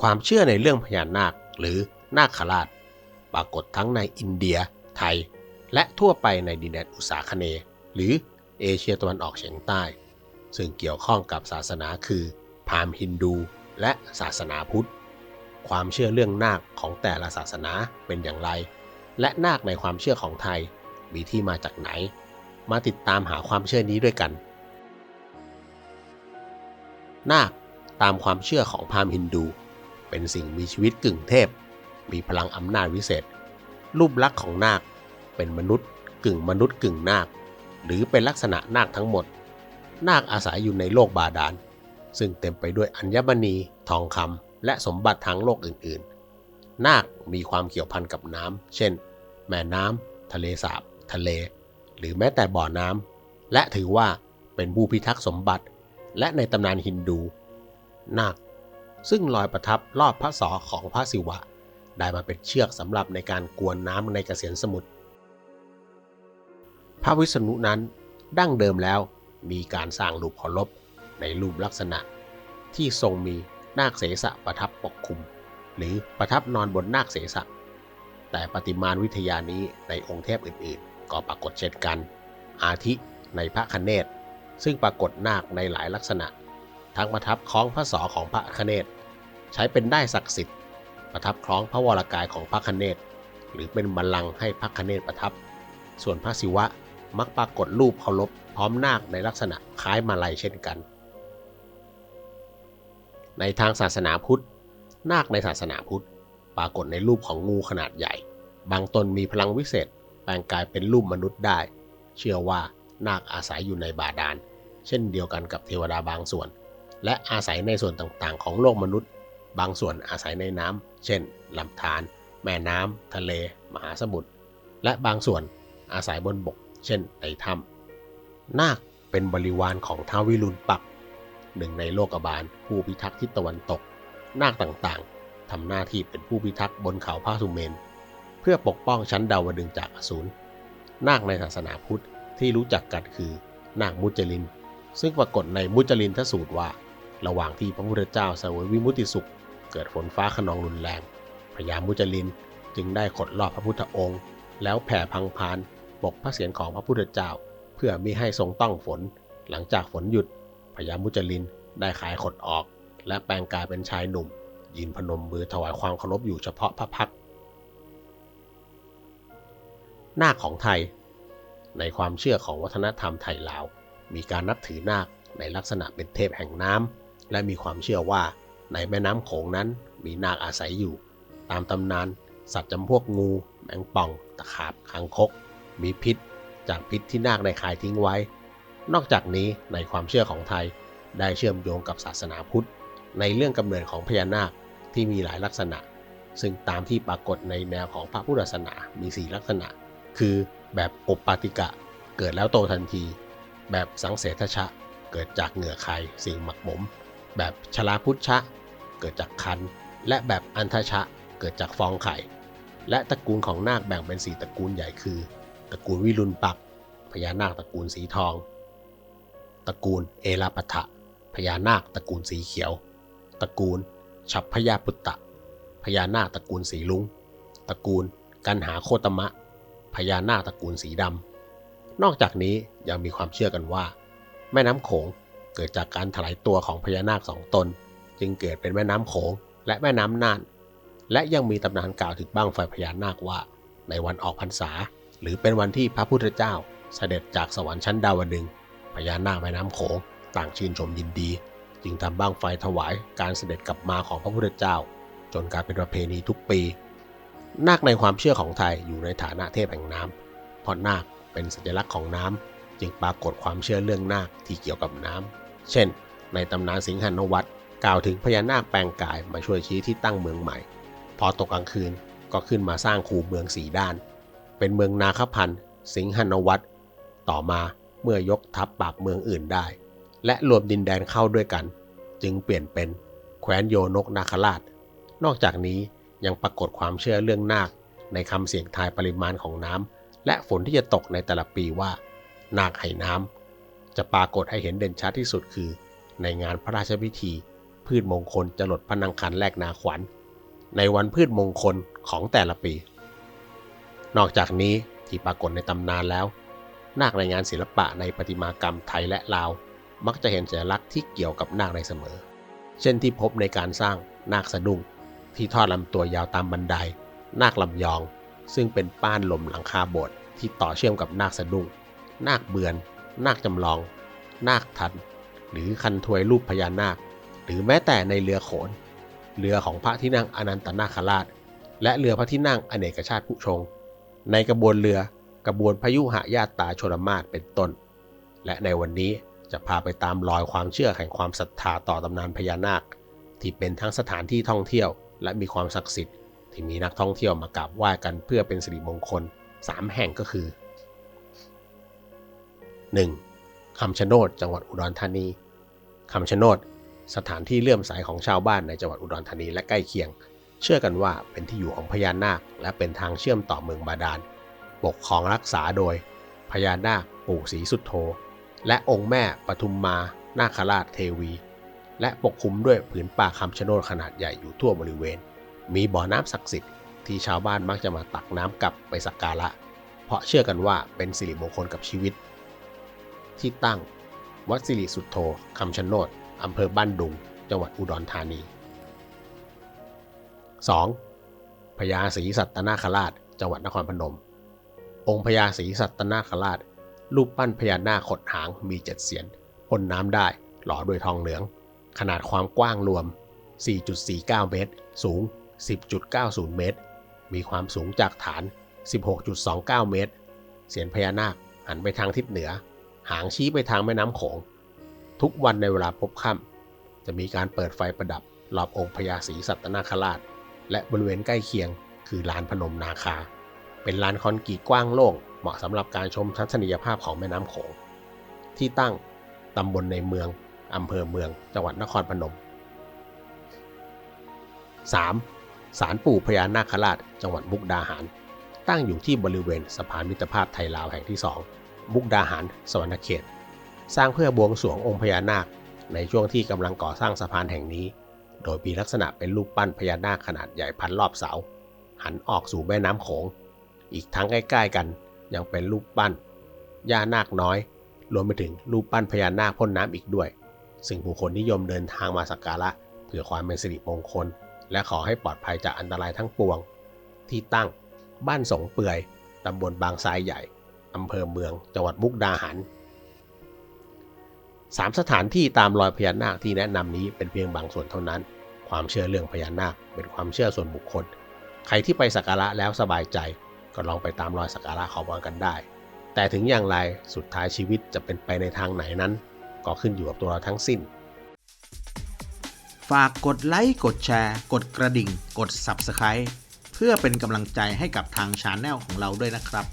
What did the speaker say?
ความเชื่อในเรื่องพญานาคหรือนาคราช ปรากฏทั้งในอินเดีย ไทย และทั่วไปในดินแดนอุษาคเน หรือเอเชียตะวันออกเฉียงใต้ ซึ่งเกี่ยวข้องกับศาสนาคือพราหมณ์ฮินดูและศาสนาพุทธ ความเชื่อเรื่องนาคของแต่ละศาสนาเป็นอย่างไร และนาคในความเชื่อของไทยมีที่มาจากไหน มาติดตามหาความเชื่อนี้ด้วยกัน นาคตามความเชื่อของพราหมณ์ฮินดู เป็นสิ่งมีชีวิตกึ่งเทพ มีพลังอำนาจวิเศษ รูปลักษณ์ของนาคเป็นมนุษย์ กึ่งมนุษย์กึ่งนาค หรือเป็นลักษณะนาคทั้งหมด นาคอาศัยอยู่ในโลกบาดาล ซึ่งเต็มไปด้วยอัญมณี ทองคำและสมบัติทางโลกอื่นๆ นาคมีความเกี่ยวพันกับน้ำเช่น แม่น้ำทะเลสาบ ทะเล หรือแม้แต่บ่อน้ำและถือว่าเป็นผู้พิทักษ์สมบัติ และในตำนานฮินดู นาค ซึ่งลอยประทับรอบพระศอของพระศิวะ ได้มาเป็นเชือกสำหรับในการกวนน้ำในกระเสียนสมุทรพระวิษณุนั้นดั้งเดิมแล้วมีการสร้างรูปเคารพในรูปลักษณะ ที่ทรงมีนาคเสสะประทับปกคลุม หรือประทับนอนบนนาคเสสะแต่ปฏิมาวิทยานี้ในองค์เทพอื่นๆ ก็ปรากฏเช่นกัน อาทิในพระคเนศซึ่งปรากฏนาคในหลายลักษณะ ทั้งประทับคล้องพระศอของพระคเนศใช้เป็นได้ศักดิ์สิทธิ์ ประทับคล้องพระวรากายของพระคเนศหรือเป็นบัลลังก์ให้พระคเนศประทับ ส่วนพระศิวะมักปรากฏรูปเคารพพร้อมนาคในลักษณะคล้ายมาลัยเช่นกัน ในทางศาสนาพุทธ นาคในศาสนาพุทธ ปรากฏในรูปของงูขนาดใหญ่ บางตนมีพลังวิเศษ แปลงกายเป็นรูปมนุษย์ได้ เชื่อว่านาคอาศัยอยู่ในบาดาล เช่นเดียวกันกับเทวดาบางส่วน และอาศัยในส่วนต่างๆ ของโลกมนุษย์ บางส่วนอาศัยในน้ำ เช่นลำธาร แม่น้ำ ทะเล มหาสมุทร และบางส่วนอาศัยบนบก เช่นในถ้ำ นาคเป็นบริวารของท้าววิรุณปัก หนึ่งในโลกบาลผู้พิทักษ์ทิศตะวันตก นาคต่างๆทำหน้าที่เป็นผู้พิทักษ์บนเขาพระสุเมน เพื่อปกป้องชั้นดาวดึงจากอสูร นาคในศาสนาพุทธที่รู้จักกันคือ นาคมุจลิน ซึ่งปรากฏในมุจลินทสูตรว่า ระหว่างที่พระพุทธเจ้าเสวยวิมุติสุข เกิดฝนฟ้าขนองรุนแรง พญามุจลินจึงได้ขดรอบพระพุทธองค์ แล้วแผ่พังพานปกพระเศียรของพระพุทธเจ้า เพื่อมิให้ทรงต้องฝน หลังจากฝนหยุด พญามุจลินได้ขายขดออก และแปลงกายเป็นชายหนุ่ม ยืนพนมมือถวายความเคารพอยู่เฉพาะพระพักตร์นาของไทย ในความเชื่อของวัฒนธรรมไทยลาว มีการนับถือนาคในลักษณะเป็นเทพแห่งน้ำ และมีความเชื่อว่าในแม่น้ำโขงนั้นมีนาคอาศัยอยู่ ตามตำนาน สัตว์จำพวกงู แมงป่อง ตะขาบคางคก มีพิษ จากพิษที่นาคได้คายทิ้งไว้ นอกจากนี้ในความเชื่อของไทยได้เชื่อมโยงกับศาสนาพุทธ ในเรื่องกำเนิดของพญานาคที่มีหลายลักษณะ ซึ่งตามที่ปรากฏในแนวของพระพุทธศาสนามี 4 ลักษณะ คือแบบอบปาติกะเกิดแล้วโตทันที แบบสังเสทชะ เกิดจากเหงื่อใครสิ่งหมักหมม แบบชลาพุทธะเกิดจากคัน และแบบอันทชะเกิดจากฟองไข่ และตระกูลของนาคแบ่งเป็น4ตระกูลใหญ่คือ ตระกูลวิรุณปักพญานาคตระกูลสีทอง ตระกูลเอราปะทะพญานาคตระกูลสีเขียว ตระกูลฉับพยาปุตตะ พญานาคตระกูลสีลุงตระกูลกันหาโคตมะ พญานาคตระกูลสีดำนอกจากนี้ยังมีความเชื่อกันว่า แม่น้ำโขง เกิดจากการถลายตัวของพญานาคสองตน จึงเกิดเป็นแม่น้ำโขงและแม่น้ำน่าน และยังมีตำนานกล่าวถึงบ้างไฟพญานาคว่า ในวันออกพรรษา หรือเป็นวันที่พระพุทธเจ้าเสด็จจากสวรรค์ชั้นดาวดึงพญานาคแม่น้ำโขงต่างชื่นชมยินดี จึงทำบ้างไฟถวายการเสด็จกลับมาของพระพุทธเจ้า จนกลายเป็นประเพณีทุกปี นาคในความเชื่อของไทยอยู่ในฐานะเทพแห่งน้ำเพราะนาคเป็นสัญลักษณ์ของน้ำจึงปรากฏความเชื่อเรื่องนาคที่เกี่ยวกับน้ำ เช่น ในตำนานสิงหานวัตรกล่าวถึงพญานาคแปลงกายมาช่วยชี้ที่ตั้งเมืองใหม่ พอตกกลางคืนก็ขึ้นมาสร้างคูเมืองสีด้าน เป็นเมืองนาคพันธ์สิงหานวัตรต่อมาเมื่อยกทัพปราบเมืองอื่นได้ และรวมดินแดนเข้าด้วยกัน จึงเปลี่ยนเป็นแควนโยนกนาคราช นอกจากนี้ยังปรากฏความเชื่อเรื่องนาค ในคำเสียงทายปริมาณของน้ำและฝนที่จะตกในแต่ละปีว่า นาคไหน้ำ จะปรากฏให้เห็นเด่นชัดที่สุดคือ ในงานพระราชพิธี พืชมงคลจะหลดพนังคันแลกนาขวัญ ในวันพืชมงคลของแต่ละปี นอกจากนี้ที่ปรากฏในตำนานแล้ว นาคในงานศิลปะในประติมากรรมไทยและลาว มักจะเห็นสัญลักษณ์ที่เกี่ยวกับนาคในเสมอ เช่นที่พบในการสร้างนาคสะดุ้งที่ทอดลำตัวยาวตามบันได นาคลำยอง ซึ่งเป็นป้านลมหลังคาโบสถ์ที่ต่อเชื่อมกับนาคสะดุ้งนาคเบือน นาคจำลอง นาคทัน หรือคันถวยรูปพญานาค หรือแม้แต่ในเรือโขน เรือของพระที่นั่งอนันตนาคราช และเรือพระที่นั่งอเนกชาติผู้ชง ในกระบวนเรือกระบวนพยุหญาตาชลมาศเป็นต้น และในวันนี้จะพาไปตามรอยความเชื่อแห่งความศรัทธาต่อตำนานพญานาค ที่เป็นทั้งสถานที่ท่องเที่ยว และมีความศักดิ์สิทธิ์ที่มีนักท่องเที่ยวมากราบไหว้กันเพื่อเป็นสิริมงคล 3 แห่งก็คือ 1. คำชะโนดจังหวัดอุดรธานีคำชะโนดสถานที่เลื่อมใสของชาวบ้านในจังหวัดอุดรธานีและใกล้เคียง เชื่อกันว่าเป็นที่อยู่ของพญานาค และเป็นทางเชื่อมต่อเมืองบาดาลปกครองรักษาโดย พญานาคปู่ศรีสุดโธและองค์แม่ปทุมมานาคราชเทวี และปกคลุมด้วยผืนป่าคำชะโนดขนาดใหญ่อยู่ทั่วบริเวณ มีบ่อน้ำศักดิ์สิทธิ์ที่ชาวบ้านมักจะมาตักน้ำกลับไปสักการะ เพราะเชื่อกันว่าเป็นสิริมงคลกับชีวิต ที่ตั้ง วัดสิริสุทโธคำชะโนดอำเภอบ้านดุง จังหวัดอุดรธานี 2. พญาศรีสัตนาคราช จังหวัดนครพนม องค์พญาศรีสัตนาคราช รูปปั้นพญานาคขดหางมีเจ็ดเสียนพ่นน้ำได้ หล่อด้วยทองเหลือง ขนาดความกว้างรวม 4.49 เมตร สูง 10.90 เมตร มีความสูงจากฐาน 16.29 เมตร เสียนพญานาคหันไปทางทิศเหนือ หางชี้ไปทางแม่น้ำโขง ทุกวันในเวลาพบค่ำจะมีการเปิดไฟประดับรอบองค์พญาศรีสัตนาคราช และบริเวณใกล้เคียง คือลานพนมนาคา เป็นลานคอนกรีตกว้างโล่งเหมาะสำหรับการชมทัศนียภาพของแม่น้ำโขง ที่ตั้งตำบลในเมืองอำเภอเมือง จังหวัดนครพนม 3. ศาลปู่พญานาคราช จังหวัดมุกดาหาร ตั้งอยู่ที่บริเวณสะพานมิตรภาพไทยลาวแห่งที่2 มุกดาหารสวรรณเขต สร้างเพื่อบวงสรวงองค์พญานาค ในช่วงที่กำลังก่อสร้างสะพานแห่งนี้ โดยมีลักษณะเป็นรูปปั้นพญานาคขนาดใหญ่พันรอบเสา หันออกสู่แม่น้ำโขง อีกทั้งใกล้ๆกันยังเป็นรูปปั้นย่านาคน้อย รวมไปถึงรูปปั้นพญานาคพ่นน้ำอีกด้วย ซึ่งผู้คนนิยมเดินทางมาสักการะเพื่อความเป็นสิริมงคล และขอให้ปลอดภัยจากอันตรายทั้งปวง ที่ตั้งบ้านสงเปื่อยตำบลบางทรายใหญ่ อำเภอเมือง จังหวัดมุกดาหารสามสถานที่ตามรอยพญานาคที่แนะนำนี้เป็นเพียงบางส่วนเท่านั้น ความเชื่อเรื่องพญานาคเป็นความเชื่อส่วนบุคคล ใครที่ไปสักการะแล้วสบายใจ ก็ลองไปตามรอยสักการะขอพรกันได้ แต่ถึงอย่างไรสุดท้ายชีวิตจะเป็นไปในทางไหนนั้น ก็ขึ้นอยู่กับตัวเราทั้งสิ้น ฝากกดไลค์กดแชร์ กดกระดิ่ง กด Subscribe เพื่อเป็นกำลังใจให้กับทางชาแนลของเราด้วยนะครับ